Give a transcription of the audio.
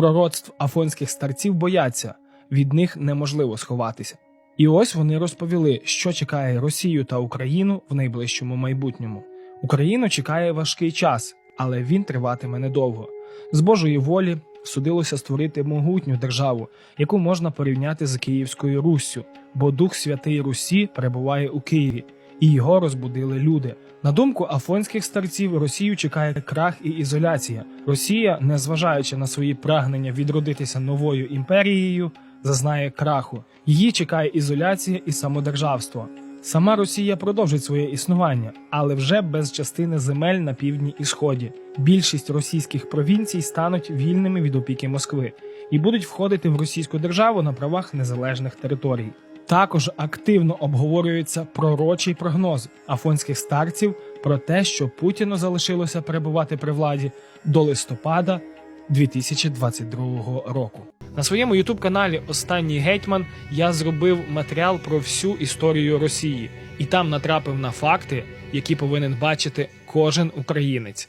пророцтв афонських старців бояться, від них неможливо сховатися. І ось вони розповіли, що чекає Росію та Україну в найближчому майбутньому. Україну чекає важкий час, але він триватиме недовго. З Божої волі судилося створити могутню державу, яку можна порівняти з Київською Руссю, бо Дух Святий Русі перебуває у Києві, і його розбудили люди. На думку афонських старців, Росію чекає крах і ізоляція. Росія, незважаючи на свої прагнення відродитися новою імперією, зазнає краху. Її чекає ізоляція і самодержавство. Сама Росія продовжить своє існування, але вже без частини земель на півдні і сході. Більшість російських провінцій стануть вільними від опіки Москви і будуть входити в російську державу на правах незалежних територій. Також активно обговорюється пророчий прогноз афонських старців про те, що Путіну залишилося перебувати при владі до листопада 2022 року. На своєму ютуб-каналі Останній гетьман я зробив матеріал про всю історію Росії і там натрапив на факти, які повинен бачити кожен українець.